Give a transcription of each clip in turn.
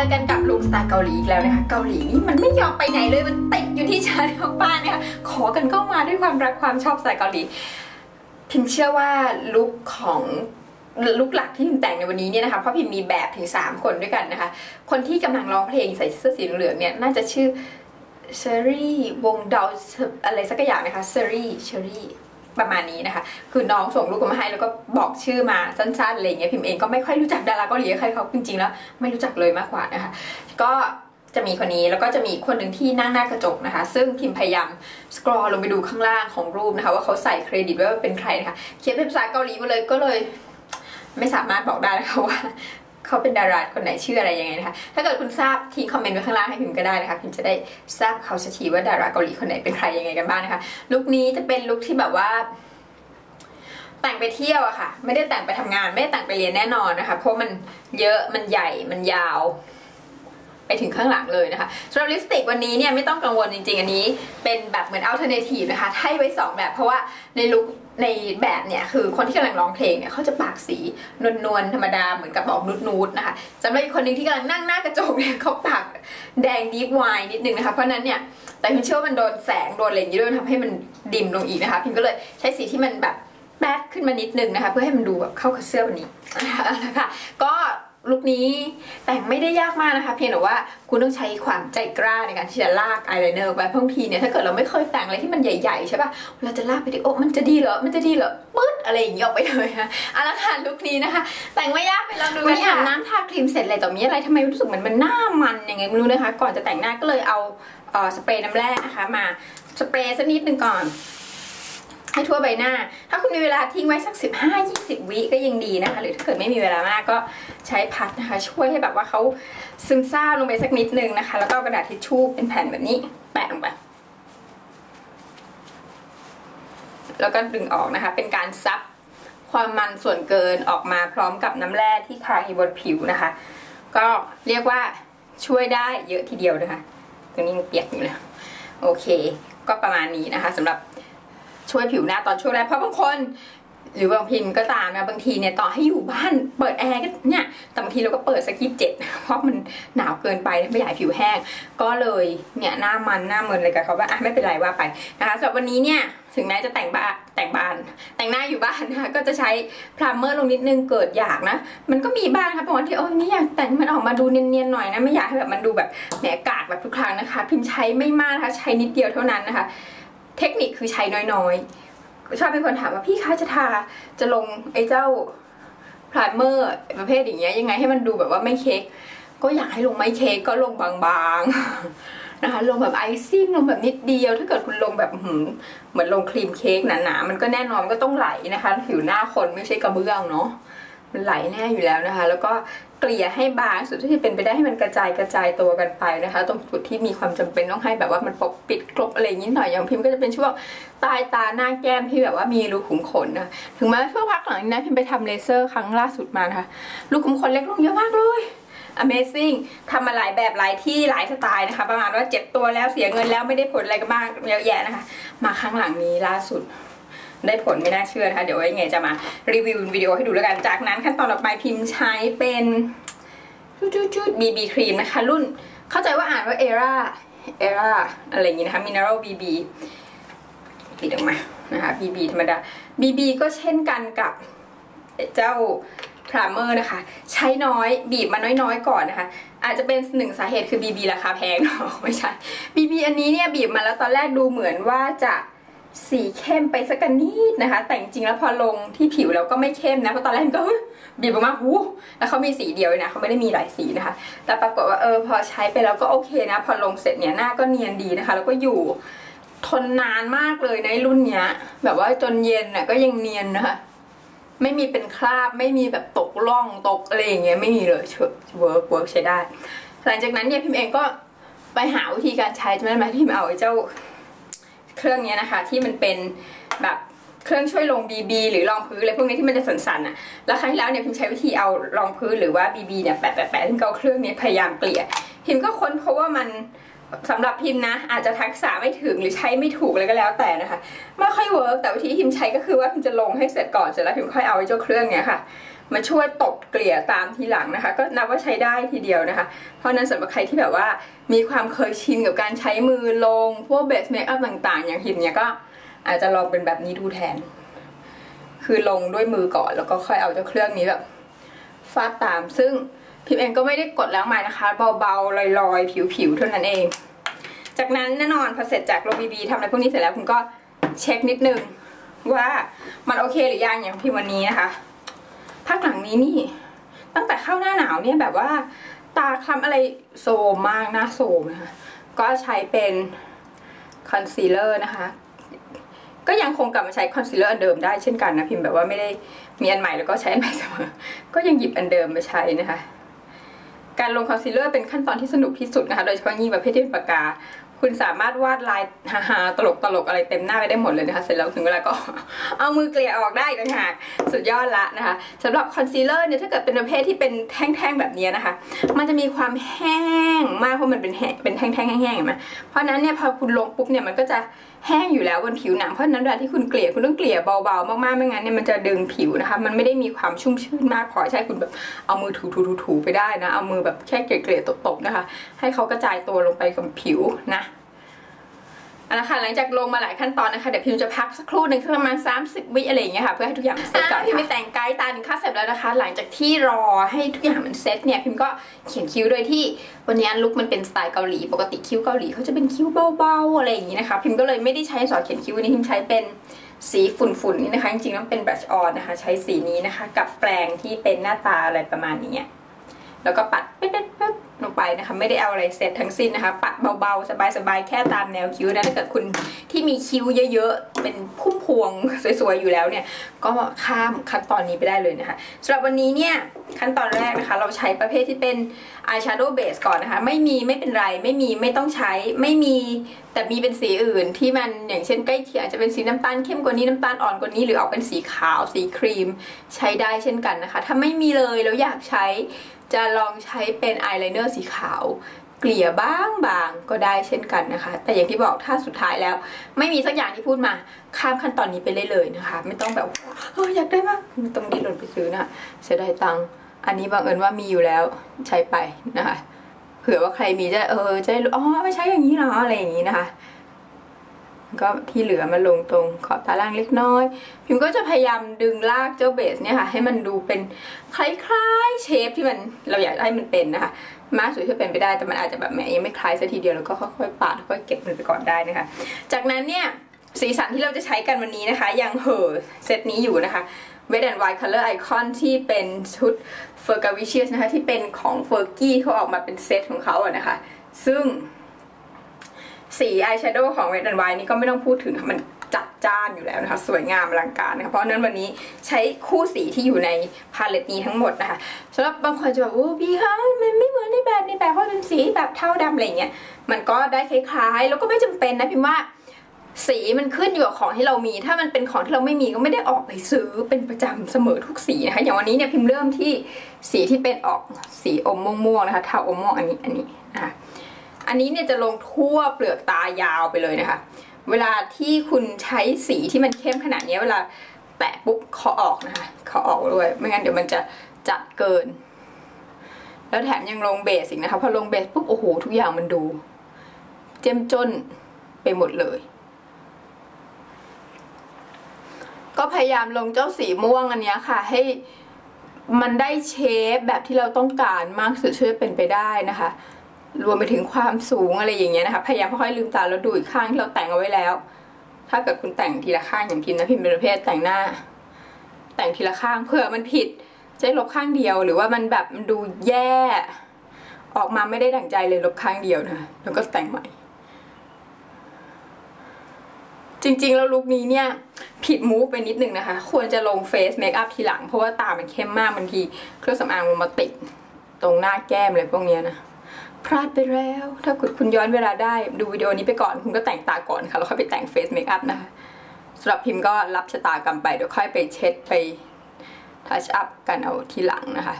อกันกับลุคสไตล์เกาหลีอีกแล้วนะคะ เกาหลีนี่มันไม่ยอมไปไหนเลย มันติดอยู่ที่ชั้นของบ้านนะคะ ขอกันเข้ามาด้วยความรักความชอบสไตล์เกาหลี พิมเชื่อว่าลุคของลุคหลักที่พิมแต่งในวันนี้เนี่ยนะคะเพราะพิมมีแบบถึง 3 คนด้วยกันนะคะ คนที่กำลังร้องเพลงใส่เสื้อสีเหลืองเนี่ยน่าจะชื่อเชอรี่วงดาวอะไรสักอย่างนะคะเชอรี่เชอรี่ ประมาณนี้นะคะ คือน้องส่งรูปมาให้แล้วก็บอกชื่อมาสั้นๆอะไรเงี้ยพิมเองก็ไม่ค่อยรู้จักดาราเกาหลีใครเขาจริงๆแล้วไม่รู้จักเลยมากกว่านะคะ ก็จะมีคนนี้แล้วก็จะมีคนหนึ่งที่นั่งหน้ากระจกนะคะ ซึ่งพิมพยายามสครอลลงไปดูข้างล่างของรูปนะคะ ว่าเขาใส่เครดิตไว้ว่าเป็นใครนะคะเขียนเป็นภาษาเกาหลีมาเลยก็เลย ไม่สามารถบอกได้นะคะว่า เขาเป็นดาราคนไหนชื่ออะไรยังไงนะคะ ถ้าเกิดคุณทราบทิ้งคอมเมนต์ไว้ข้างล่างให้พิมก็ได้นะคะพิมจะได้ทราบเขาสักทีว่าดาราเกาหลีคนไหนเป็นใครยังไงกันบ้างนะคะ ลุคนี้จะเป็นลุคที่แบบว่า แต่งไปเที่ยวอะค่ะ ไม่ได้แต่งไปทำงาน ไม่ได้แต่งไปเรียนแน่นอนนะคะ เพราะมันเยอะมันใหญ่มันยาวไปถึงข้างหลังเลยนะคะสำหรับลิปสติกวันนี้เนี่ยไม่ต้องกังวลจริงๆ อันนี้ เป็นแบบเหมือนอัลเทอร์เนทีฟนะคะให้ไว้ 2 แบบเพราะว่าในลุค ในแบบเนี่ยคือคนที่กำลังร้องเพลงเนี่ยเขาจะปากสีนวลๆธรรมดาเหมือนกับออกนูดๆนะคะจำได้อีกคนหนึ่งที่กำลังนั่งหน้ากระจกเนี่ยเขาปากแดงดีฟไวน์นิดนึงนะคะเพราะนั้นเนี่ยแต่พิมเชื่อว่ามันโดนแสงโดนอะไรอย่างนี้ด้วยทำให้มันดิมลงอีกนะคะ พิมก็เลยใช้สีที่มันแบบแป๊ดขึ้นมานิดนึงนะคะ เพื่อให้มันดูแบบเข้ากับเสื้อวันนี้นะคะก็ ลุคนี้แต่งไม่ได้ยากมากนะคะ เพียงแต่ว่าคุณต้องใช้ความใจกล้าในการที่จะลากอายไลเนอร์ไปบางทีเนี่ยถ้าเกิดเราไม่เคยแต่งอะไรที่มันใหญ่ๆใช่ปะเราจะลากไปที่โอ้มันจะดีเหรอมันจะดีเหรอปึ๊ดอะไรอย่างนี้ออกไปเลยค่ะอาละค่ะลุคนี้นะคะ แต่งไม่ยากไปลองดูวันนี้อาบน้ำทาครีมเสร็จอะไรต่อมีอะไรทำไมรู้สึกเหมือนมันหน้ามันยังไงไม่รู้นะคะ ก่อนจะแต่งหน้าก็เลยเอาเออสเปรย์น้ำแร่นะคะมาสเปรย์สักนิดหนึ่งก่อน ให้ทั่วใบหน้า ถ้าคุณมีเวลาทิ้งไว้สัก 15-20 วิก็ยังดีนะคะ หรือถ้าเกิดไม่มีเวลามากก็ใช้พัดนะคะ ช่วยให้แบบว่าเขาซึมซาบลงไปสักนิดนึงนะคะ แล้วก็กระดาษทิชชู่เป็นแผ่นแบบนี้แปะลงไป แล้วก็ดึงออกนะคะ เป็นการซับความมันส่วนเกินออกมาพร้อมกับน้ำแร่ที่คางอยู่บนผิวนะคะ ก็เรียกว่าช่วยได้เยอะทีเดียวนะคะ ตรงนี้เปียกอยู่เลยโอเค ก็ประมาณนี้นะคะสำหรับ ช่วยผิวหน้าตอนช่วงแรกเพราะบางคน หรือบางพิมพ์ก็ตามนะบางทีเนี่ยต่อให้อยู่บ้านเปิดแอร์ก็เนี่ยแต่บางทีเราก็เปิดสักยี่สิบเจ็ดเพราะมันหนาวเกินไปไม่อยากให้ผิวแห้ง ก็เลยเนี่ยหน้ามันหน้ามันเลยกับเขาว่าอะไม่เป็นไรว่าไปนะคะสำหรับวันนี้เนี่ยถึงแม้จะแต่งบ้านแต่งบ้าน แต่งหน้าอยู่บ้านนะคะก็จะใช้พรามเมอร์ลงนิดนึงเกิดอยากนะ มันก็มีบ้างค่ะบางวันที่โอ้ยนี่อยากแต่งมันออกมาดูเนียนๆหน่อยนะไม่อยากให้แบบมันดูแบบแหมกากแบบทุกครั้งนะคะ พิมพ์ใช้ไม่มากนะคะใช้นิดเดียวเท่านั้นนะคะ เทคนิคคือใช้น้อยๆ ชอบเป็นคนถามว่าพี่คะจะทาจะลงไอ้เจ้าพรายเมอร์ประเภทอย่างเงี้ยยังไงให้มันดูแบบว่าไม่เค้กก็อยากให้ลงไม่เค้กก็ลงบางๆนะคะลงแบบไอซิ่งลงแบบนิดเดียวถ้าเกิดคุณลงแบบหืมเหมือนลงครีมเค้กหนาๆมันก็แน่นอนนก็ต้องไหลนะคะ ผิวหน้าคนไม่ใช่กระเบื้องเนาะมันไหลแน่อยู่แล้วนะคะ แล้วก็ เกลี่ยให้บางสุดที่เป็นไปได้ให้มันกระจายกระจายตัวกันไปนะคะ ตรงจุดที่มีความจำเป็นต้องให้แบบว่ามันปกปิดกลบอะไรนี้หน่อยอย่างพิมพ์ก็จะเป็นช่วงใต้ตาหน้าแก้มที่แบบว่ามีรูขุมขนนะถึงแม้ช่วงพักหลังนี้นะพิมพ์ไปทำเลเซอร์ครั้งล่าสุดมานะคะรูขุมขนเล็กลงเยอะมากเลย Amazing ทำมาหลายแบบหลายที่หลายสไตล์นะคะ ประมาณว่าเจ็บตัวแล้วเสียเงินแล้วไม่ได้ผลอะไรกันบ้างเยอะแยะนะคะ มาครั้งหลังนี้ล่าสุด ได้ผลไม่น่าเชื่อนะคะ เดี๋ยวไว้ยังไงจะมารีวิววิดีโอให้ดูแล้วกัน จากนั้นขั้นตอนต่อไปพิมพ์ใช้เป็นจุดๆ BB ครีมนะคะ รุ่นเข้าใจว่าอ่านว่า ERA ERA อะไรอย่างงี้นะคะ Mineral BB ปิดออกมานะคะ BB ธรรมดา BB ก็เช่นกันกับเจ้าพรามเมอร์นะคะ ใช้น้อยบีบมาน้อยๆก่อนนะคะ อาจจะเป็นหนึ่งสาเหตุคือ BB ราคาแพงไม่ใช่ BB อันนี้เนี่ยบีบมาแล้วตอนแรกดูเหมือนว่าจะ สีเข้มไปสักกันนิดนะคะ แต่จริงแล้วพอลงที่ผิวแล้วก็ไม่เข้มนะเพราะตอนแรกก็บีบออกมาหูแล้วเขามีสีเดียวนะเขาไม่ได้มีหลายสีนะคะ แต่ปรากฏว่าเออพอใช้ไปแล้วก็โอเคนะ พอลงเสร็จเนี่ยหน้าก็เนียนดีนะคะ แล้วก็อยู่ทนนานมากเลยในรุ่นเนี้ย แบบว่าจนเย็นน่ะก็ยังเนียนนะคะไม่มีเป็นคราบไม่มีแบบตกล่องตกอะไรอย่างเงี้ยไม่มีเลยเวิร์กเวิร์กใช้ได้ หลังจากนั้นเนี่ยพิมเองก็ไปหาวิธีการใช้ใช่ไหมพิมเอาไอ้เจ้า เครื่องนี้นะคะ ที่มันเป็นแบบเครื่องช่วยลง BB หรือรองพื้นอะไรพวกนี้ที่มันจะสั่นๆอะแล้วครั้งที่แล้วเนี่ยพิมใช้วิธีเอารองพื้นหรือว่า BB เนี่ยแปะแปะแปะที่เอาเครื่องนี้พยายามเกลี่ยพิมก็ค้นเพราะว่ามันสำหรับพิมนะ อาจจะทักษะไม่ถึงหรือใช้ไม่ถูกอะไรก็แล้วแต่นะคะ ไม่ค่อยเวิร์กแต่วิธีพิมใช้ก็คือว่าพิมจะลงให้เสร็จก่อนเสร็จแล้วพิมค่อยเอาไอ้เจ้าเครื่องเนี้ยค่ะ มาช่วยตบเกลี่ยตามทีหลังนะคะ ก็นับว่าใช้ได้ทีเดียวนะคะ เพราะนั้นสำหรับใครที่แบบว่ามีความเคยชินกับการใช้มือลง พวกเบสเมคอัพต่างๆ อย่างหินเนี่ยก็อาจจะลองเป็นแบบนี้ดูแทน คือลงด้วยมือก่อนแล้วก็ค่อยเอาเจ้าเครื่องนี้แบบฟาดตาม ซึ่งพิมเองก็ไม่ได้กดแล้วใหม่นะคะ เบาๆลอยๆ ผิวๆเท่านั้นเอง จากนั้นแน่นอนพอเสร็จจากโรบีบีทำอะไรพวกนี้เสร็จแล้วคุณก็เช็คนิดนึงว่ามันโอเคหรือยังอย่างพิมวันนี้นะคะ ภาคหลังนี้นี่ ตั้งแต่เข้าหน้าหนาวเนี่ยแบบว่า ตาคล้ำอะไรโซมมากหน้าโซมนะคะ ก็ใช้เป็นคอนซีลเลอร์นะคะ ก็ยังคงกลับมาใช้คอนซีลเลอร์อันเดิมได้เช่นกันนะพิมพ์แบบว่าไม่ได้มีอันใหม่แล้วก็ใช้อันใหม่เสมอ ก็ยังหยิบอันเดิมมาใช้นะคะ การลงคอนซีลเลอร์เป็นขั้นตอนที่สนุกที่สุดนะคะ โดยเฉพาะยิ่งประเภทที่เป็นปากกา คุณสามารถวาดลายฮาๆตลกตลกอะไรเต็มหน้าไปได้หมดเลยนะคะเสร็จแล้วถึงเวลาก็ เอามือเกลี่ยออกได้อีกต่างหากสุดยอดละนะคะสำหรับคอนซีลเลอร์เนี่ยถ้าเกิดเป็นประเภทที่เป็นแท่งๆแบบนี้นะคะ มันจะมีความแห้งมากเพราะมันเป็นแห้งเป็นแท่งๆแห้งๆเห็นไหมเพราะนั้นเนี่ยพอคุณลงปุ๊บเนี่ยมันก็จะ แห้งอยู่แล้วบนผิวหนังเพราะนั้นเวลาที่คุณเกลี่ยคุณต้องเกลี่ยเบาๆมากๆไม่งั้นเนี่ยมันจะดึงผิวนะคะ มันไม่ได้มีความชุ่มชื่นมากพอใช่คุณแบบเอามือถูๆๆไปได้นะ เอามือแบบแค่เกลี่ยๆตบๆนะคะ ให้เขากระจายตัวลงไปกับผิวนะ เอาละค่ะหลังจากลงมาหลายขั้นตอนนะคะเดี๋ยวพิมจะพักสักครู่หนึ่งประมาณ 30 วิอะไรอย่างเงี้ยค่ะเพื่อให้ทุกอย่างมันเสร็จก่อนพิมไปแต่งไกด์ตาหนึ่งค่าเสร็จแล้วนะคะ หลังจากที่รอให้ทุกอย่างมันเสร็จเนี่ยพิมก็เขียนคิ้วโดยที่วันนี้ลุคมันเป็นสไตล์เกาหลี ปกติคิ้วเกาหลีเขาจะเป็นคิ้วเบาๆอะไรอย่างงี้นะคะพิมก็เลยไม่ได้ใช้สอเขียนคิ้ววันนี้พิมใช้เป็นสีฝุ่นๆนี่นะคะจริงๆแล้วเป็นบรัชออนนะคะ ใช้สีนี้นะคะ กับแปรงที่เป็นหน้าตาอะไรประมาณนี้แล้วก็ปัดปึ๊บปึ๊บ ลงไปนะคะไม่ได้เอาอะไรเสร็จทั้งสิ้นนะคะ ปัดเบาๆ สบายๆ แค่ตามแนวคิ้วนะถ้าเกิดคุณที่มีคิ้วเยอะๆ เป็นพุ่มพวงสวยๆ อยู่แล้วเนี่ย ก็ข้ามขั้นตอนนี้ไปได้เลยนะคะสำหรับวันนี้เนี่ยขั้นตอนแรกนะคะ เราใช้ประเภทที่เป็น eyeshadow base ก่อนนะคะ ไม่มีไม่เป็นไรไม่มีไม่ต้องใช้ไม่มีแต่มีเป็นสีอื่นที่มันอย่างเช่นใกล้เคียงจจะเป็นสีน้ำตาลเข้มกว่านี้น้ำตาลอ่อนกว่านี้หรือออกเป็นสีขาวสีครีม ใช้ได้เช่นกันนะคะ ถ้าไม่มีเลยแล้วอยากใช้ จะลองใช้เป็นอายไลเนอร์สีขาวเกลี่ยบ้างบางก็ได้เช่นกันนะคะ แต่อย่างที่บอกถ้าสุดท้ายแล้ว ไม่มีสักอย่างที่พูดมาข้ามขั้นตอนนี้ไปเลยเลยนะคะ ไม่ต้องแบบเอออยากได้มากต้องดิ้นรนไปซื้อนะเสียดายตังค์อันนี้บังเอิญว่ามีอยู่แล้วใช้ไปนะคะเผื่อว่าใครมีจะเออจะอ๋อไม่ใช้อย่างนี้เหรออะไรอย่างนี้นะคะ ก็ที่เหลือมาลงตรงขอบตาล่างเล็กน้อย พิมก็จะพยายามดึงลากเจ้าเบสเนี่ยค่ะ ให้มันดูเป็นคล้ายๆเชฟที่มันเราอยากให้มันเป็นนะคะมากสุดที่เป็นไปได้แต่มันอาจจะแบบแหมยังไม่คล้ายซะทีเดียวแล้วก็ค่อยๆปาดค่อยๆเก็บมันไปก่อนได้นะคะ จากนั้นเนี่ยสีสันที่เราจะใช้กันวันนี้นะคะ ยังเหอเซตนี้อยู่นะคะ Red and White Color Icon ที่เป็นชุด f e r g a v i c i o u s นะคะ ที่เป็นของ f e r g i e เขาออกมาเป็นเซตของเขาอะนะคะ ซึ่ง สีอายแชโดว์ของ Red and White นี่ก็ไม่ต้องพูดถึงค่ะมันจัดจ้านอยู่แล้วนะคะ สวยงามอลังการนะคะเพราะนั้นวันนี้ใช้คู่สีที่อยู่ในพาเลตนี้ทั้งหมดนะคะสำหรับบางคนจะแบบโอ้พี่คะมันไม่เหมือนในแบบในแบบเพราะเป็นสีแบบเท่าดำอะไรเงี้ยมันก็ได้คล้ายๆ แล้วก็ไม่จำเป็นนะพิมว่าสีมันขึ้นอยู่กับของที่เรามี ถ้ามันเป็นของที่เราไม่มีก็ไม่ได้ออกไปซื้อเป็นประจำเสมอทุกสีนะคะ อย่างวันนี้เนี่ยพิมพ์เริ่มที่สีที่เป็นออกสีอมม่วงๆนะคะเทาอมม่วงอันนี้อันนี้นะคะ อันนี้เนี่ยจะลงทั่วเปลือกตายาวไปเลยนะคะ เวลาที่คุณใช้สีที่มันเข้มขนาดนี้เวลาแตะปุ๊บขอออกนะคะขอออกด้วย ไม่งั้นเดี๋ยวมันจะจัดเกิน แล้วแถมยังลงเบสอีกนะคะ พอลงเบสปุ๊บโอ้โหทุกอย่างมันดู เจ้มจนไปหมดเลย ก็พยายามลงเจ้าสีม่วงอันนี้ค่ะ ให้มันได้เชฟแบบที่เราต้องการมากสุดช่วยเป็นไปได้นะคะ รวมไปถึงความสูงอะไรอย่างเงี้ยนะคะ พยายามค่อยๆลืมตาแล้วดูอีกข้างที่เราแต่งเอาไว้แล้ว ถ้าเกิดคุณแต่งทีละข้างอย่างพิมพ์นะพิมพ์เป็นประเภทแต่งหน้า แต่งทีละข้างเผื่อมันผิดจะลบข้างเดียวหรือว่ามันแบบมันดูแย่ ออกมาไม่ได้ดั่งใจเลยลบข้างเดียวนะแล้วก็แต่งใหม่ จริงๆ แล้วลุคนี้เนี่ย ผิดมูฟไปนิดนึงนะคะ ควรจะลงเฟซเมคอัพทีหลัง เพราะว่าตามันเข้มมากบางทีเครื่องสำอางมันมาติดตรงหน้าแก้มอะไรพวกเนี้ยนะ พลาดไปแล้ว ถ้าคุณคุณย้อนเวลาได้ดูวิดีโอนี้ไปก่อน คุณก็แต่งตาก่อนค่ะ แล้วค่อยไปแต่งเฟซเมคอัพนะคะสำหรับพิมพ์ก็รับชะตากรรมไป เดี๋ยวค่อยไปเช็ดไปทัชอัพกันเอาทีหลังนะคะ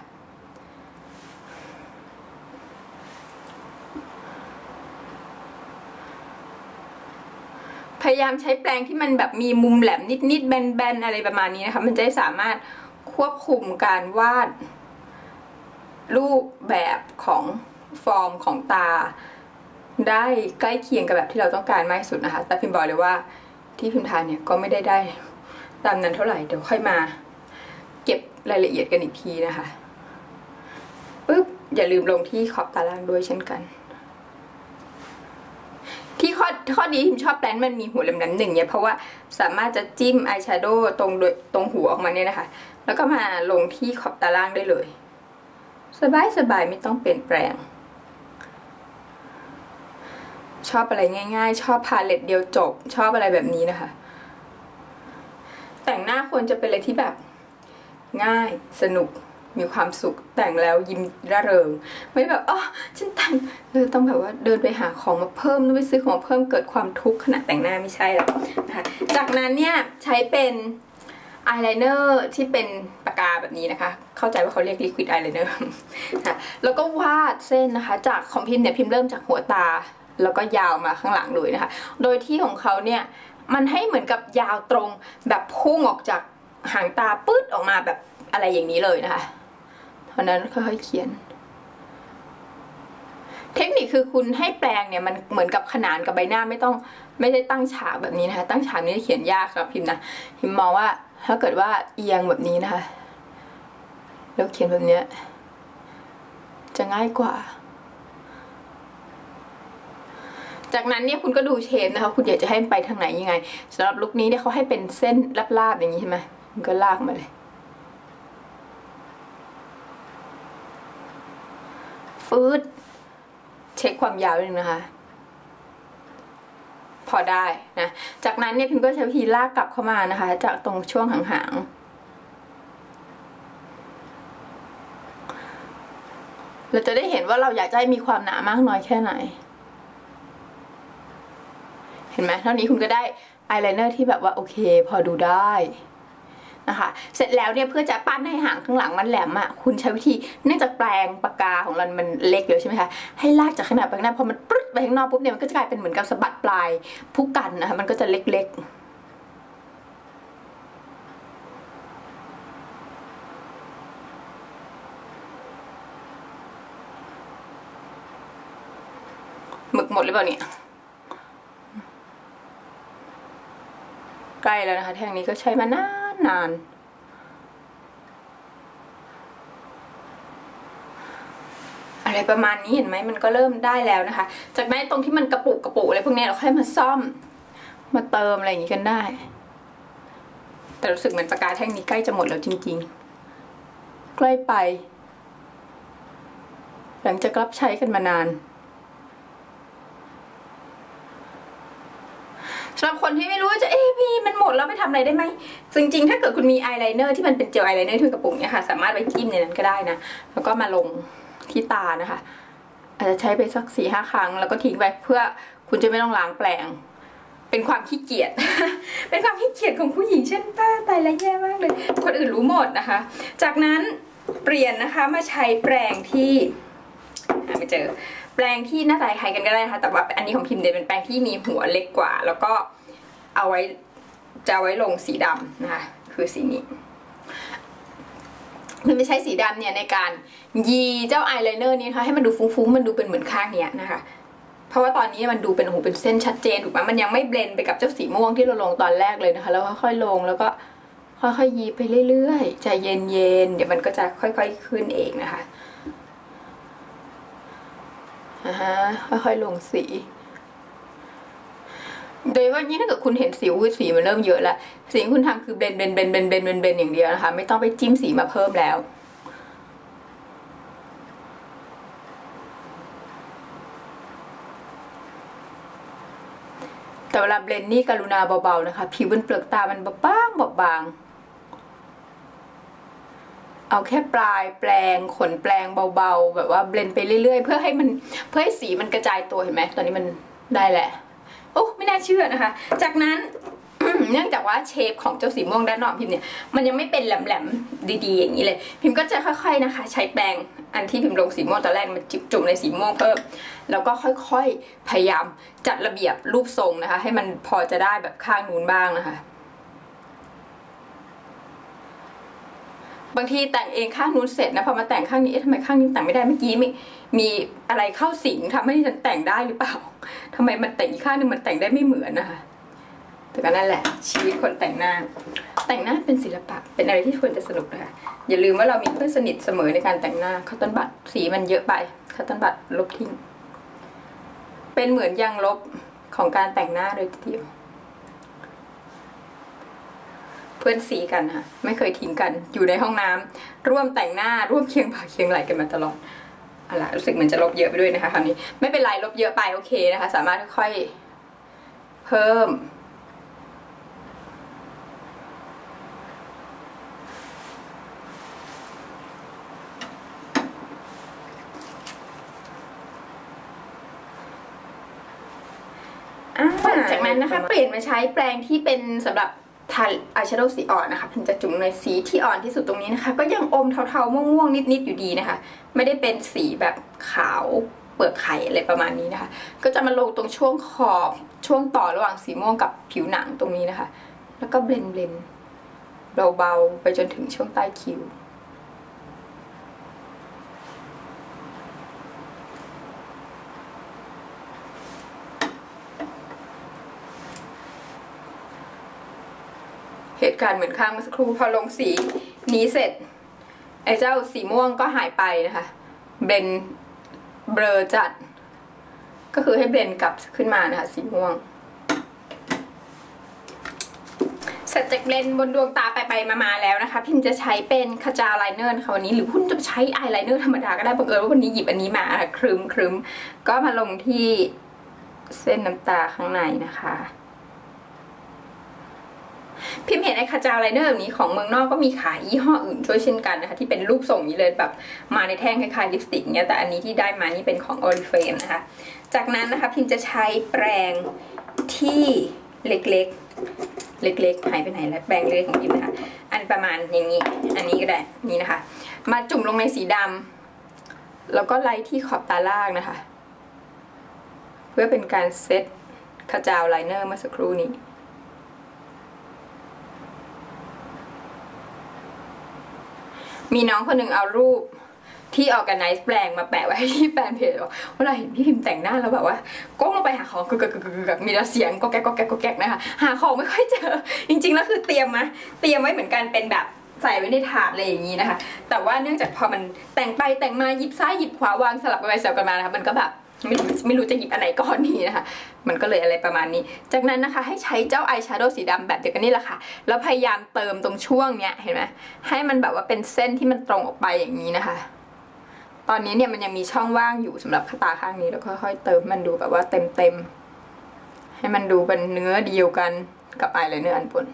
พยายามใช้แปรงที่มันแบบมีมุมแหลมนิดๆแบนๆอะไรประมาณนี้นะคะ มันจะสามารถควบคุมการวาดรูปแบบของ ฟอร์มของตา ได้ใกล้เคียงกับแบบที่เราต้องการมากที่สุดนะคะ แต่พิมพ์บอกเลยว่าที่พิมพ์ทานเนี่ยก็ไม่ได้ได้ตามนั้นเท่าไหร่เดี๋ยวค่อยมา เก็บรายละเอียดกันอีกทีนะคะปึ๊บอย่าลืมลงที่ขอบตาล่างด้วยเช่นกัน ที่ข้อข้อดีพิมชอบแปลนมันมีหัวแหลมๆหนึ่งเนี่ยเพราะว่าสามารถจะจิ้มอายแชโดว์ตรงโดยตรงหัวออกมาเนี่ยนะคะ แล้วก็มาลงที่ขอบตาล่างได้เลย สบายสบายไม่ต้องเปลี่ยนแปลง ชอบอะไรง่าย ๆ ชอบพาเลตเดียวจบ ชอบอะไรแบบนี้นะคะ แต่งหน้าควรจะเป็นอะไรที่แบบ ง่ายสนุกมีความสุขแต่งแล้วยิ้มร่าเริง ไม่แบบอ๋อฉันแต่งเออต้องแบบว่าเดินไปหาของมาเพิ่มต้องไปซื้อของเพิ่มเกิดความทุกข์ขณะแต่งหน้าไม่ใช่หรอกนะคะจากนั้นเนี่ยใช้เป็นอายไลเนอร์ที่เป็นปากกาแบบนี้นะคะ เข้าใจว่าเขาเรียกลิควิดอายไลเนอร์นะแล้วก็วาดเส้นนะคะ จากของพิมพ์เนี่ยพิมพ์เริ่มจากหัวตา แล้วก็ยาวมาข้างหลังเลยนะคะ โดยที่ของเขาเนี่ยมันให้เหมือนกับยาวตรงแบบพุ่งออกจากหางตาปื๊ดออกมาแบบอะไรอย่างนี้เลยนะคะเพราะนั้นค่อยๆเขียน เทคนิคคือคุณให้แปลงเนี่ยมันเหมือนกับขนานกับใบหน้าไม่ต้องไม่ได้ตั้งฉากแบบนี้นะคะ ตั้งฉากนี้เขียนยากสำหรับพิมพ์นะพิมพ์มองว่าถ้าเกิดว่าเอียงแบบนี้นะคะ แล้วเขียนแบบเนี้ยจะง่ายกว่า จากนั้นเนี่ยคุณก็ดูเชฟนะคะ คุณอยากจะให้ไปทางไหนยังไงสำหรับลุคนี้เนี่ยเขาให้เป็นเส้นลาบๆอย่างนี้ใช่ไหมคุณก็ลากมาเลย ฟืดเช็คความยาวนิดนึงนะคะ พอได้นะ จากนั้นเนี่ยพิมก็ใช้วิธีลากกลับเข้ามานะคะ จากตรงช่วงหางๆเราจะได้เห็นว่าเราอยากจะให้มีความหนามากน้อยแค่ไหน ห็นไหมเท่านี้คุณก็ได้อายไลเนอร์ที่แบบว่าโอเค พอดูได้นะคะ เสร็จแล้วเนี่ยเพื่อจะปั้นให้หางข้างหลังมันแหลมอะ่ะคุณใช้วิธีเนื่องจากแปลงปากกาของเรามันเล็กเยอะใช่ไหมคะให้ลากจากขนาดไปข้างหน้าพอมันปรึ๊ดไปข้างนอกปุ๊บเนี่ยมันก็จะกลายเป็นเหมือนกับสะบัดปลายผู้กันนะคะมันก็จะเล็กๆหมึกหมดหรือเปล่าเนี่ย ใกล้แล้วนะคะ แท่งนี้ก็ใช้มานานนานอะไรประมาณนี้เห็นไหมมันก็เริ่มได้แล้วนะคะ จากนั้นตรงที่มันกระปุกกระปุกอะไรพวกนี้เราค่อยมาซ่อม มาเติมอะไรอย่างนี้กันได้ แต่รู้สึกเหมือนปากกาแท่งนี้ใกล้จะหมดแล้วจริง ๆ ใกล้ไป หลังจากรับใช้กันมานานสำหรับคนที่ไม่รู้จะเอ๊ มันหมดแล้วไปทำอะไรได้ไหมจริงๆ ถ้าเกิดคุณมีอายไลเนอร์ที่มันเป็นเจลอายไลเนอร์ที่กระปุกเนี่ยค่ะ สามารถไปจิ้มในนั้นก็ได้นะ แล้วก็มาลงที่ตานะคะ อาจจะใช้ไปสักสี่ห้าครั้ง แล้วก็ทิ้งไว้เพื่อคุณจะไม่ต้องล้างแปลงเป็นความขี้เกียจ เป็นความขี้เกียจของผู้หญิงเช่นป้าตายแล้วแย่มากเลย คนอื่นรู้หมดนะคะ จากนั้นเปลี่ยนนะคะมาใช้แปรงที่หาไม่เจอ แปรงที่หน้าตาคล้ายกันก็ได้นะคะ แต่ว่าอันนี้ของพิมพ์เดนเป็นแปรงที่มีหัวเล็กกว่า แล้วก็เอาไว้ จะไว้ลงสีดำนะคะคือสีนี้มันไม่ใช่สีดำเนี่ยในการยีเจ้าอายไลเนอร์นี้นะคะให้มันดูฟุ้งๆ มันดูเป็นเหมือนข้างเนี้ยนะคะ เพราะว่าตอนนี้มันดูเป็นโอ้โหเป็นเส้นชัดเจนถูกไหมมันยังไม่เบลนไปกับเจ้าสีม่วงที่เราลงตอนแรกเลยนะคะ แล้วค่อยๆลงแล้วก็ค่อยๆยีไปเรื่อยๆใจเย็นๆเดี๋ยวมันก็จะค่อยๆขึ้นเองนะคะอ่าฮะค่อยๆลงสี โดยว่านี้ถ้าเกิดคุณเห็นสิวสีมันเริ่มเยอะแล้วสิ่งที่คุณทำคือเบนเบนเบนเบนเบนเบนเบนอย่างเดียวนะคะ ไม่ต้องไปจิ้มสีมาเพิ่มแล้วแต่เวลาเบลนนี่กรุณาเบาๆนะคะ ผิวบนเปลือกตามันบางๆบาง เอาแค่ปลายแปลงขนแปลงเบาๆ แบบว่าเบลนไปเรื่อยๆ เพื่อให้มันเพื่อให้สีมันกระจายตัวเห็นไหมตอนนี้มันได้แหละโอ้ไม่ น่าเชื่อนะคะ จากนั้นเนื่องจากว่าเชฟของเจ้าสีม่วงด้านนอกพิมพ์เนี่ยมันยังไม่เป็นแหลมๆดีๆ อย่างนี้เลย พิมพ์ก็จะค่อยๆนะคะ ใช้แปรงอันที่พิมพ์ลงสีม่วงตอนแรกมันจุ่มในสีม่วงเพิ่มแล้วก็ค่อยๆพยายามจัดระเบียบรูปทรงนะคะ ให้มันพอจะได้แบบข้างนู้นบ้างนะคะ บางทีแต่งเองข้างนู้นเสร็จนะพอมาแต่งข้างนี้เอ๊ะทำไมข้างนี้แต่งไม่ได้เมื่อกี้มีมีอะไรเข้าสิงทำให้ฉันแต่งได้หรือเปล่าทำไมมันแต่งอีกข้างนึงมันแต่งได้ไม่เหมือนนะคะแต่ก็นั่นแหละ ชีวิตคนแต่งหน้า แต่งหน้าเป็นศิลปะ เป็นอะไรที่ควรจะสนุกนะคะอย่าลืมว่าเรามีเพื่อนสนิทเสมอในการแต่งหน้าคัตเตันบัตรสีมันเยอะไปคัตเตันบัตรลบทิ้งเป็นเหมือนยางลบของการแต่งหน้าเลยทีเดียว เพื่อนสีกันค่ะ ไม่เคยทิ้งกัน อยู่ในห้องน้ำร่วมแต่งหน้าร่วมเคียงบ่าเคียงไหลกันมาตลอดอะไรรู้สึกเหมือนจะลบเยอะไปด้วยนะคะคราวนี้ ไม่เป็นไรลบเยอะไปโอเคนะคะ สามารถค่อยเพิ่ม จากนั้นนะคะ เปลี่ยนมาใช้แปรงที่เป็นสำหรับ ทาอายแชโดว์สีอ่อนนะคะพิมจะจุ่มในสีที่อ่อนที่สุดตรงนี้นะคะ ก็ยังอมเทาๆม่วงๆนิดๆอยู่ดีนะคะ ไม่ได้เป็นสีแบบขาวเปลือกไข่อะไรประมาณนี้นะคะ ก็จะมาลงตรงช่วงขอบช่วงต่อระหว่างสีม่วงกับผิวหนังตรงนี้นะคะ แล้วก็เบลนเบลนเบาๆไปจนถึงช่วงใต้คิ้ว การเหมือนข้างเมื่อสักครู่พอลงสีนี้เสร็จไอ้เจ้าสีม่วงก็หายไปนะคะเบนเบลอจัด ก็คือให้เบนกลับขึ้นมานะคะสีม่วงเสร็จจากเลนบนดวงตาไปไปมามาแล้วนะคะ พิมจะใช้เป็นคาจาไลเนอร์ค่ะวันนี้หรือคุณจะใช้อายไลเนอร์ธรรมดาก็ได้บังเอิญว่าวันนี้หยิบอันนี้มาค่ะครึมครึมก็มาลงที่เส้นน้ำตาข้างในนะคะ พิมเห็นไอ้คาจาไลเนอร์แบบนี้ของเมืองนอกก็มีขายยี่ห้ออื่นช่วยเช่นกันนะคะที่เป็นรูปทรงนี้เลยแบบมาในแท่งคล้ายๆลิปสติกเนี่ยแต่อันนี้ที่ได้มานี่เป็นของ Oriflame นะคะ จากนั้นนะคะพิมจะใช้แปรงที่เล็กๆ เล็กๆหายไปไหนแล้วแปรงเล็กของพิมนะคะอันประมาณอย่างนี้อันนี้ก็ได้นี่นะคะ มาจุ่มลงในสีดำแล้วก็ไล่ที่ขอบตาล่างนะคะ เพื่อเป็นการเซตคาจาวไลเนอร์เมื่อสักครู่นี้ มีน้องคนหนึ่งเอารูปที่ออกกันไนซ์แปลงมาแปะไว้ที่แฟนเพจว่าเวลาเห็นพี่พิมพ์แต่งหน้าแล้วแบบว่าก้มลงไปหาของกึกกึกกึกกึกมีแต่เสียงก็แก๊กก็แก๊กก็แก๊กนะคะหาของไม่ค่อยเจอ จริง ๆ แล้วคือเตรียมมาเตรียมไว้เหมือนกันเป็นแบบใส่ไว้ในถาดอะไรอย่างนี้นะคะ แต่ว่าเนื่องจากพอมันแต่งไปแต่งมาหยิบซ้ายหยิบขวาวางสลับไปสลับกันมานะคะมันก็แบบ ไม่รู้ไม่รู้จะหยิบอันไหนก่อนนี่นะคะ มันก็เลยอะไรประมาณนี้ จากนั้นนะคะให้ใช้เจ้าอายแชโดว์สีดำแบบเดียวกันนี่แหละค่ะ แล้วพยายามเติมตรงช่วงเนี้ยเห็นไหมให้มันแบบว่าเป็นเส้นที่มันตรงออกไปอย่างนี้นะคะ ตอนนี้เนี่ยมันยังมีช่องว่างอยู่สำหรับขตาข้างนี้แล้วค่อยๆเติมมันดูแบบว่าเต็มๆ ให้มันดูเป็นเนื้อเดียวกันกับอายไลเนอร์อันบน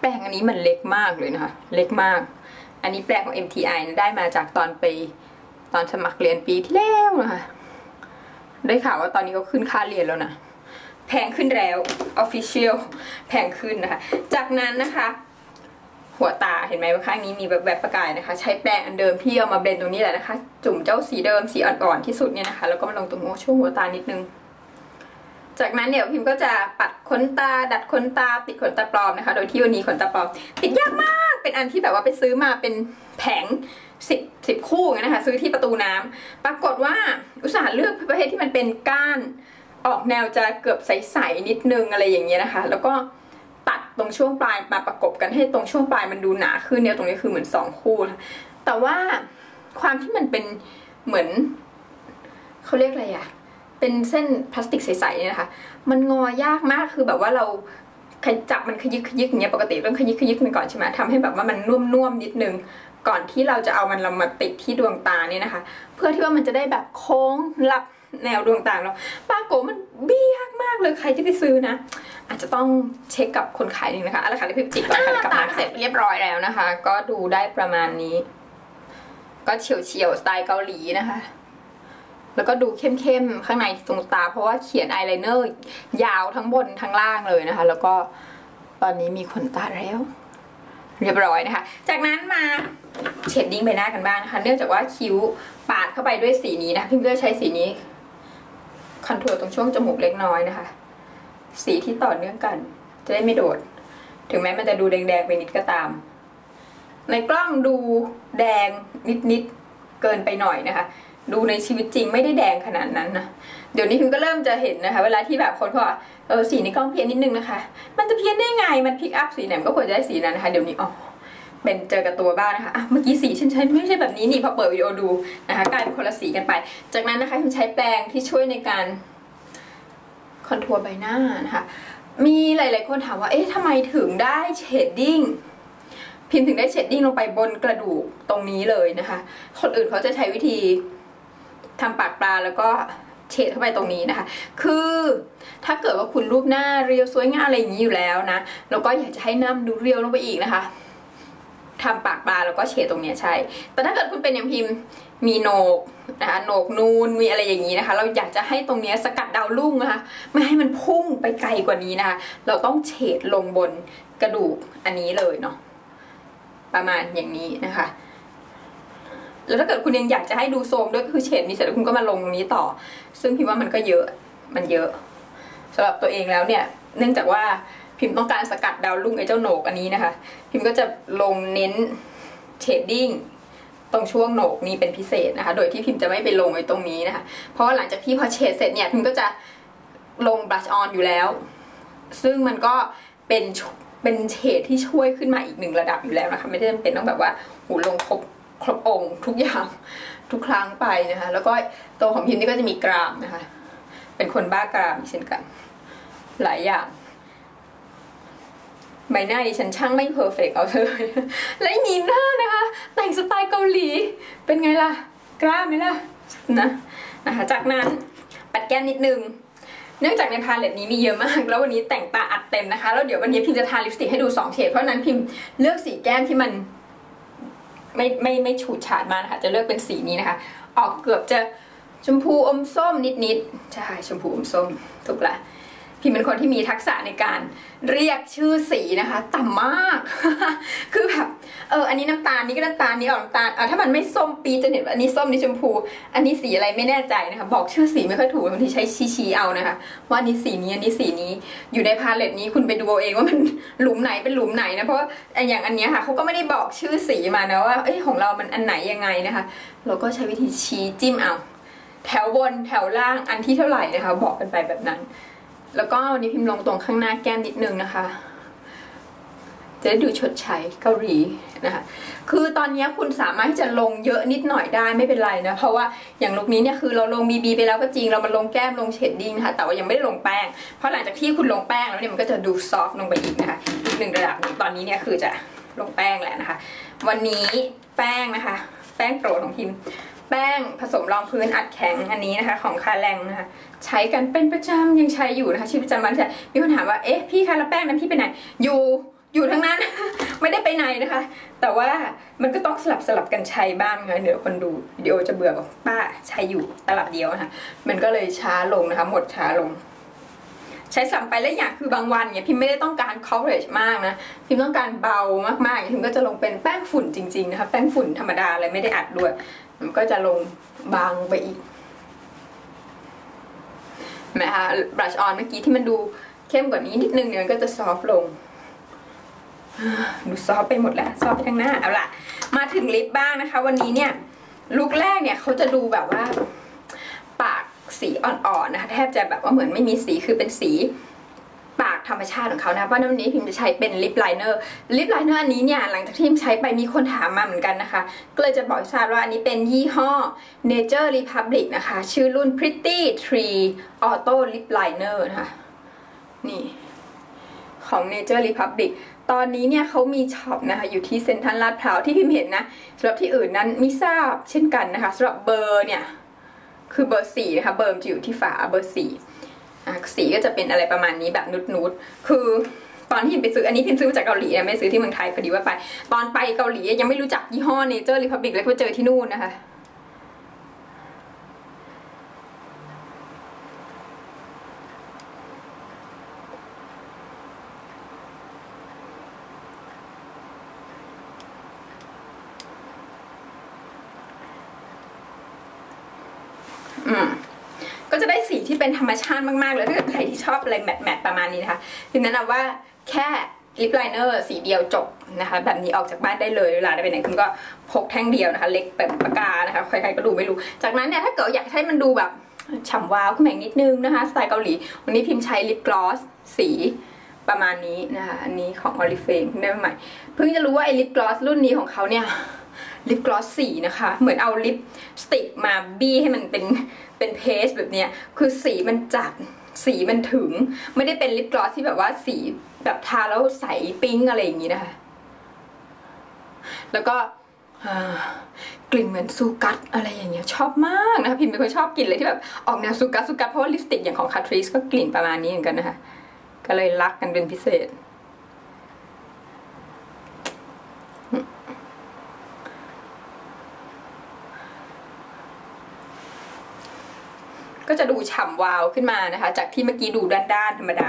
แปรงอันนี้มันเล็กมากเลยนะคะ เล็กมาก อันนี้แปรงของ MTI นะได้มาจากตอนไป ตอนสมัครเรียนปีที่แล้วนะคะได้ข่าวว่าตอนนี้เขาขึ้นค่าเรียนแล้วนะแพงขึ้นแล้ว Official แพงขึ้นนะคะ จากนั้นนะคะ หัวตาเห็นไหมว่าข้างนี้มีแบบแบบประกายนะคะ ใช้แปรงอันเดิมที่เอามาเบลนตรงนี้แหละนะคะ จุ่มเจ้าสีเดิมสีอ่อนๆที่สุดเนี่ยนะคะ แล้วก็มาลงตรงช่วงหัวตานิดนึง จากนั้นเดี๋ยวพิมพ์ก็จะปัดขนตา ดัดขนตา ติดขนตาปลอมนะคะ โดยที่วันนี้ขนตาปลอม ติดยากมาก เป็นอันที่แบบว่าไปซื้อมาเป็นแผง สิบสิบคู่อย่างนี้นะคะ ซื้อที่ประตูน้ำปรากฏว่าอุตส่าห์เลือกประเภทที่มันเป็นก้านออกแนวจะเกือบใสๆนิดนึงอะไรอย่างเงี้ยนะคะ แล้วก็ตัดตรงช่วงปลายมาประกบกันให้ตรงช่วงปลายมันดูหนาขึ้นเนี่ยตรงนี้คือเหมือนสองคู่นะแต่ว่าความที่มันเป็นเหมือนเขาเรียกอะไรอะเป็นเส้นพลาสติกใสๆเนี่ยนะคะ มันงอยากมากคือแบบว่าเราจับมันขยึกขยึกอย่างเงี้ยปกติต้องขยึกขยึกมันก่อนใช่ไหมทำให้แบบว่ามันนุ่มๆนิดนึง ก่อนที่เราจะเอามันเรามาติดที่ดวงตาเนี่ยนะคะ เพื่อที่ว่ามันจะได้แบบโค้งรับแนวดวงตาเราปากฏมันเบี้ยากมากเลยใครที่ไปซื้อนะ อาจจะต้องเช็คกับคนขายหนึ่งนะคะอาละค่ะเดี๋ยวพี่จิบก่อนค่ะกลับมาเสร็จเรียบร้อยแล้วนะคะ ก็ดูได้ประมาณนี้ ก็เฉียวเฉียวสไตล์เกาหลีนะคะ แล้วก็ดูเข้มๆข้างในตรงตา เพราะว่าเขียนอายไลเนอร์ยาวทั้งบนทั้งล่างเลยนะคะ แล้วก็ตอนนี้มีขนตาแล้ว เรียบร้อยนะคะ จากนั้นมา เชดดิ้งใบหน้ากันบ้างนะคะ เนื่องจากว่าคิ้วปาดเข้าไปด้วยสีนี้นะพิมก็ใช้สีนี้ คอนทัวร์ตรงช่วงจมูกเล็กน้อยนะคะ สีที่ต่อเนื่องกัน จะได้ไม่โดด ถึงแม้มันจะดูแดงๆไปนิดก็ตาม ในกล้องดูแดงนิดๆเกินไปหน่อยนะคะ ดูในชีวิตจริงไม่ได้แดงขนาดนั้นนะเดี๋ยวนี้พิมก็เริ่มจะเห็นนะคะ เวลาที่แบบคนเขาเออสีในกล้องเพี้ยนนิดนึงนะคะ มันจะเพี้ยนได้ไงมันพิกอัพสีไหนมันก็ควรจะได้สีนั้นนะคะ เดี๋ยวนี้อ๋อ เป็นเจอกับตัวบ้างนะคะอะเมื่อกี้สีฉันใช้ไม่ใช่แบบนี้นี่พอเปิดวิดีโอดูนะคะกลายเป็นคนละสีกันไป จากนั้นนะคะพิมใช้แปรงที่ช่วยในการคอนทัวร์ใบหน้านะคะมีหลาย ๆ คนถามว่าเอ๊ะทำไมถึงได้เชดดิ้งพิมพ์ถึงได้เชดดิ้งลงไปบนกระดูกตรงนี้เลยนะคะ คนอื่นเขาจะใช้วิธีทำปากปลาแล้วก็เฉดเข้าไปตรงนี้นะคะ คือถ้าเกิดว่าคุณรูปหน้าเรียวสวยงามอะไรอย่างนี้อยู่แล้วนะ แล้วก็อยากจะให้หน้ามันดูเรียวลงไปอีกนะคะ ทำปากปลาแล้วก็เฉดตรงเนี้ยใช่ แต่ถ้าเกิดคุณเป็นอย่างพิมพ์มีโหนกนะคะโหนกนูนมีอะไรอย่างนี้นะคะ เราอยากจะให้ตรงเนี้ยสกัดดาวรุ่งนะคะ ไม่ให้มันพุ่งไปไกลกว่านี้นะคะ เราต้องเฉดลงบนกระดูกอันนี้เลยเนาะประมาณอย่างนี้นะคะ แล้วถ้าเกิดคุณยังอยากจะให้ดูโซมด้วยก็คือเฉดนี้เสร็จแล้วคุณก็มาลงตรงนี้ต่อ ซึ่งพิมว่ามันก็เยอะมันเยอะสำหรับตัวเองแล้วเนี่ย เนื่องจากว่า พิมพ์ต้องการสกัดดาวรุ่งไอ้เจ้าโหนกอันนี้นะคะ พิมก็จะลงเน้นเชดดิ้งตรงช่วงโหนกนี้เป็นพิเศษนะคะ โดยที่พิมจะไม่ไปลงไอ้ตรงนี้นะคะ เพราะว่าหลังจากที่พอเฉดเสร็จเนี่ยพิมก็จะลงบลัชออนอยู่แล้ว ซึ่งมันก็เป็นเป็นเฉดที่ช่วยขึ้นมาอีกหนึ่งระดับอยู่แล้วนะคะ ไม่ได้จำเป็นต้องแบบว่าหูลงครบครบองค์ทุกอย่างทุกครั้งไปนะคะ แล้วก็ตัวของพิมนี่ก็จะมีกรามนะคะ เป็นคนบ้ากรามเช่นกัน หลายอย่าง ใบหน้าดิฉันช่างไม่เพอร์เฟกเอาเลย และมีหน้านะคะ แต่งสไตล์เกาหลี เป็นไงล่ะ กล้าไหมล่ะนะนะคะจากนั้นปัดแก้มนิดนึง เนื่องจากในพาเลตนี้มีเยอะมาก แล้ววันนี้แต่งตาอัดเต็มนะคะ แล้วเดี๋ยววันนี้พิมจะทาลิปสติกให้ดู2เฉดเพราะนั้นพิมเลือกสีแก้มที่มันไม่ไม่ไม่ฉูดฉาดมากนะคะจะเลือกเป็นสีนี้นะคะ ออกเกือบจะชมพูอมส้มนิดๆใช่ชมพูอมส้มถูกละ พิมเป็นคนที่มีทักษะในการเรียกชื่อสีนะคะ ต่ำมาก คือแบบเอออันนี้น้ำตาลนี่ก็น้ำตาลนี่ออกน้ำตาลอะถ้ามันไม่ส้มปีจะเห็นว่าอันนี้ส้มนี่ชมพู อันนี้สีอะไรไม่แน่ใจนะคะ บอกชื่อสีไม่ค่อยถูกบางทีใช้ชี้ๆเอานะคะว่าอันนี้สีนี้อันนี้สีนี้อยู่ในพาเลตนี้คุณไปดูเอาเองว่ามันหลุมไหนเป็นหลุมไหนนะเพราะว่าอย่างอันเนี้ยค่ะเขาก็ไม่ได้บอกชื่อสีมานะว่าเอ้ยของเรามันอันไหนยังไงนะคะ เราก็ใช้วิธีชี้จิ้มเอา แถวบนแถวล่างอันที่เท่าไหร่นะคะ บอกกันไปแบบนั้น แล้วก็วันนี้พิมพ์ลงตรงข้างหน้าแก้มนิดนึงนะคะ จะได้ดูชดใช้เกาหลีนะคะ คือตอนนี้คุณสามารถที่จะลงเยอะนิดหน่อยได้ไม่เป็นไรนะ เพราะว่าอย่างลุคนี้เนี่ยคือเราลงบีบีไปแล้วก็จริง เรามาลงแก้มลงเชดดิ้งนะคะ แต่ว่ายังไม่ได้ลงแป้ง เพราะหลังจากที่คุณลงแป้งแล้วเนี่ยมันก็จะดูซอฟต์ลงไปอีกนะคะ อีกหนึ่งระดับตอนนี้เนี่ยคือจะลงแป้งแล้วนะคะ วันนี้แป้งนะคะ แป้งโปรดของพิมพ์ แป้งผสมรองพื้นอัดแข็งอันนี้นะคะ ของคาแรงนะคะใช้กันเป็นประจำยังใช้อยู่นะคะชีวิตประจำวันใช่มีคนถามว่าเอ๊ะพี่คะแล้วแป้งนั้นพี่ไปไหนอยู่อยู่ทั้งนั้น ไม่ได้ไปไหนนะคะ แต่ว่ามันก็ต้องสลับสลับกันใช้บ้างนะเดี๋ยวคนดูวิดีโอจะเบื่อบอกป้าใช้อยู่ตลับเดียวนะคะมันก็เลยช้าลงนะคะ หมดช้าลง ใช้สัมไปแล้วอย่างคือบางวันเนี่ยพิมไม่ได้ต้องการ coverage มากนะพิมต้องการเบามากๆพิมก็จะลงเป็นแป้งฝุ่นจริงๆนะคะแป้งฝุ่นธรรมดาอะไรไม่ได้อัดด้วย มันก็จะลงบางไปอีกเห็นะคะบลัชออนเมื่อกี้ที่มันดูเข้มกว่านี้นิดนึงเนี่ยมันก็จะซอฟลงดูซอฟไปหมดแล้วซอฟไปทั้งหน้าเอาล่ะ มาถึงลิปบ้างนะคะ วันนี้เนี่ยลุคแรกเนี่ยเขาจะดูแบบว่า ปาก สีอ่อนๆนะคะแทบจะแบบว่าเหมือนไม่มีสีคือเป็นสีปากธรรมชาติของเขานะเพราะวันนี้พิมจะใช้เป็นลิปไลเนอร์ลิปไลเนอร์อันนี้เนี่ยหลังจากที่พิมใช้ไปมีคนถามมาเหมือนกันนะคะ ก็เลยจะบอกทราบว่าอันนี้เป็นยี่ห้อ Nature Republic นะคะ ชื่อรุ่น Pretty Tree Auto Lip Liner นะคะนี่ของ Nature Republic ตอนนี้เนี่ยเขามีช็อปนะคะอยู่ที่เซ็นทรัลลาดพร้าวที่พิมเห็นนะสำหรับที่อื่นนั้นไม่ทราบเช่นกันนะคะสำหรับเบอร์เนี่ย คือเบอร์สี่นะคะเบอร์จะอยู่ที่ฝาเบอร์สี่สีก็จะเป็นอะไรประมาณนี้แบบนุดๆคือตอนที่พิมไปซื้ออันนี้พิมซื้อมาจากเกาหลีนะไม่ซื้อที่เมืองไทยพอดีว่าไป ตอนไปเกาหลียังไม่รู้จักยี่ห้อเนเจอร์ริพับลิกเลยก็เจอที่นู่นนะคะ อืม ก็จะได้สีที่เป็นธรร มชาติมากๆเลยถ้าเกิดใครที่ชอบอะไรแมทแมทประมาณนี้นะคะถึงแนะนำว่าแค่ลิปไลเนอร์สีเดียวจบนะคะ แบบนี้ออกจากบ้านได้เลยเวลาได้ไปไหนคุณก็พกแท่งเดียวนะคะ เล็กแบบปากกานะคะใครๆก็ดูไม่รู้ จากนั้นเนี่ยถ้าเกิดอยากให้มันดูแบบฉ่ำวาวขึ้นมาอีกนิดนึงนะคะ สไตล์เกาหลี วันนี้พิมพ์ใช้ลิปกลอสสีประมาณนี้นะคะ อันนี้ของ o อลิเฟนได้ใหม่ เพิ่งจะรู้ว่าไอ้ลิปกลอสรุ่นนี้ของเขาเนี่ย ลิปกลอสสีนะคะ เหมือนเอาลิปสติกมาบี้ให้มันเป็นเป็นเพสแบบเนี้ย คือสีมันจัดสีมันถึง ไม่ได้เป็นลิปกลอสที่แบบว่าสีแบบทาแล้วใสปิ้งอะไรอย่างนี้นะคะ แล้วก็กลิ่นเหมือนซูกัสอะไรอย่างเงี้ยชอบมากนะคะพิมเป็นคนชอบกลิ่นเลยที่แบบออกแนวซูกัสซูกัสเพราะว่าลิปสติกอย่างของคาทริสก็กลิ่นประมาณนี้เหมือนกันนะคะ ก็เลยรักกันเป็นพิเศษ ก็จะดูฉ่ำวาวขึ้นมานะคะ จากที่เมื่อกี้ดูด้านๆธรรมดา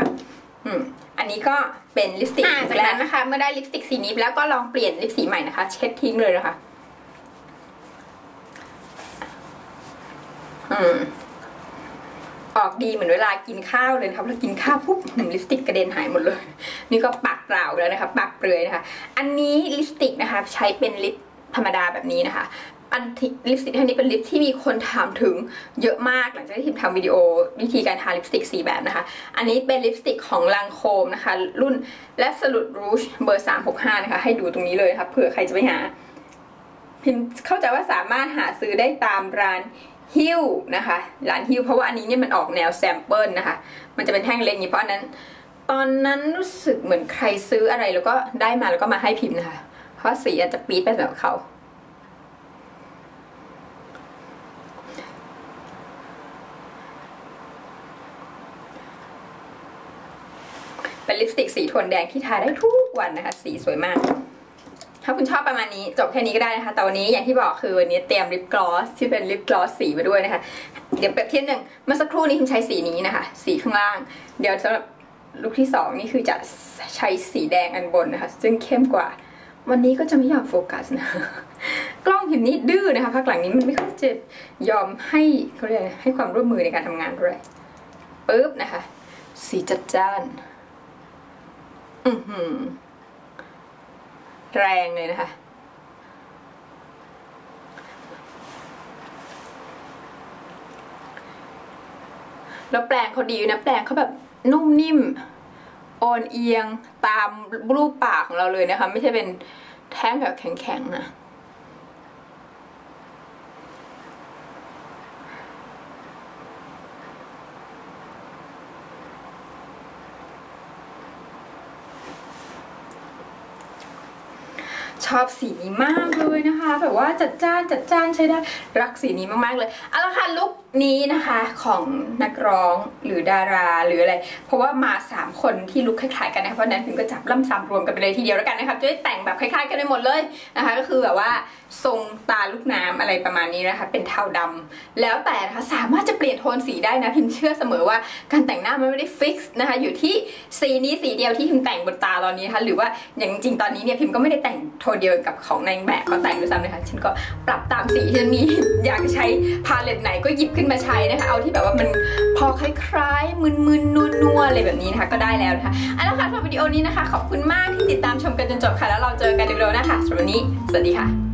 อืมอันนี้ก็เป็นลิปสติกจากนั้นนะคะ เมื่อได้ลิปสติกสีนี้แล้วก็ลองเปลี่ยนลิปสีใหม่นะคะ เช็ดทิ้งเลยนะคะอืมออกดีเหมือนเวลากินข้าวเลยนะคะพอกินข้าวปุ๊บลิปสติกกระเด็นหายหมดเลย นี่ก็ปากเปล่าแล้วนะคะปากเปลือยนะคะ อันนี้ลิปสติกนะคะ ใช้เป็นลิปธรรมดาแบบนี้นะคะ อันลิปสติกท่านี้เป็นลิปที่มีคนถามถึงเยอะมากหลังจากที่ทีมทำวิดีโอวิธีการทาลิปสติกสีแบบนะคะ อันนี้เป็นลิปสติกของลังโคมนะคะ รุ่นและสลุดรูชเบอร์ 365 นะคะ ให้ดูตรงนี้เลยค่ะเผื่อใครจะไปหา พิมเข้าใจว่าสามารถหาซื้อได้ตามร้านฮิวนะคะร้านฮิวเพราะว่าอันนี้เนี่ยมันออกแนวแซมเปิลนะคะ มันจะเป็นแท่งเล็กนี้เพราะนั้น ตอนนั้นรู้สึกเหมือนใครซื้ออะไรแล้วก็ได้มาแล้วก็มาให้พิมพ์นะคะ เพราะสีอาจจะปี๊ดไปสำหรับเขา เป็นลิปสติกสีโทนแดงที่ทาได้ทุกวันนะคะ สีสวยมาก ถ้าคุณชอบประมาณนี้จบแค่นี้ก็ได้นะคะ แต่วันนี้อย่างที่บอกคือวันนี้เตรียมลิปกลอสที่เป็นลิปกลอสสีมาด้วยนะคะ เดี๋ยวเปรียบเทียบหนึ่งเมื่อสักครู่นี้คุณใช้สีนี้นะคะ สีข้างล่าง เดี๋ยวสำหรับลุคที่สองนี่คือจะใช้สีแดงอันบนนะคะ ซึ่งเข้มกว่า วันนี้ก็จะไม่ยอมโฟกัสนะกล้องพิมพ์นี้ดื้อนะคะพักหลังนี้มันไม่ค่อยจะยอมให้เขาเรียกให้ความร่วมมือในการทำงานด้วยปึ๊บนะคะ สีจัดจ้าน อือหือ แรงเลยนะคะ แล้วแปลงเขาดีนะ แปลงเขาแบบนุ่มนิ่มอ่อนเอียงตามรูปปากของเราเลยนะคะ ไม่ใช่เป็นแท่งแบบแข็งๆนะ อบสีนี้มากเลยนะคะ แบบว่าจัดจ้านจัดจ้านใช้ได้รักสีนี้มากๆเลยเอาละค่ะลุก นี้นะคะของนักร้องหรือดาราหรืออะไร เพราะว่ามา 3 คนที่ลุคคล้ายๆกันนะคะเพราะนั้นพิมก็จับล่ำซ้ำรวมกันไปเลยทีเดียวแล้วกันนะคะจะได้แต่งแบบคล้ายๆกันไปหมดเลยนะคะก็คือแบบว่าทรงตาลูกน้ำอะไรประมาณนี้นะคะ เป็นเทาดำแล้วแต่นะคะสามารถจะเปลี่ยนโทนสีได้นะพิมเชื่อเสมอว่าการแต่งหน้ามันไม่ได้ฟิกซ์นะคะอยู่ที่สีนี้สีเดียวที่พิมแต่งบนตาตอนนี้นะคะหรือว่าอย่างจริงตอนนี้เนี่ยพิมก็ไม่ได้แต่งโทนเดียวกับของนางแบบเขาแต่งด้วยซ้ำนะคะฉันก็ปรับตามสีที่ฉันมีอยากใช้พาเลตไหนก็หยิบขึ้นมาใช้นะคะ เอาที่แบบว่ามันพอคล้ายๆ มึนๆนัวๆอะไรแบบนี้นะคะ ก็ได้แล้วนะคะเอาละค่ะสำหรับวิดีโอนี้นะคะ ขอบคุณมากที่ติดตามชมกันจนจบค่ะ แล้วเราเจอกันในวิดีโอหน้าค่ะสำหรับวันนี้ สวัสดีค่ะ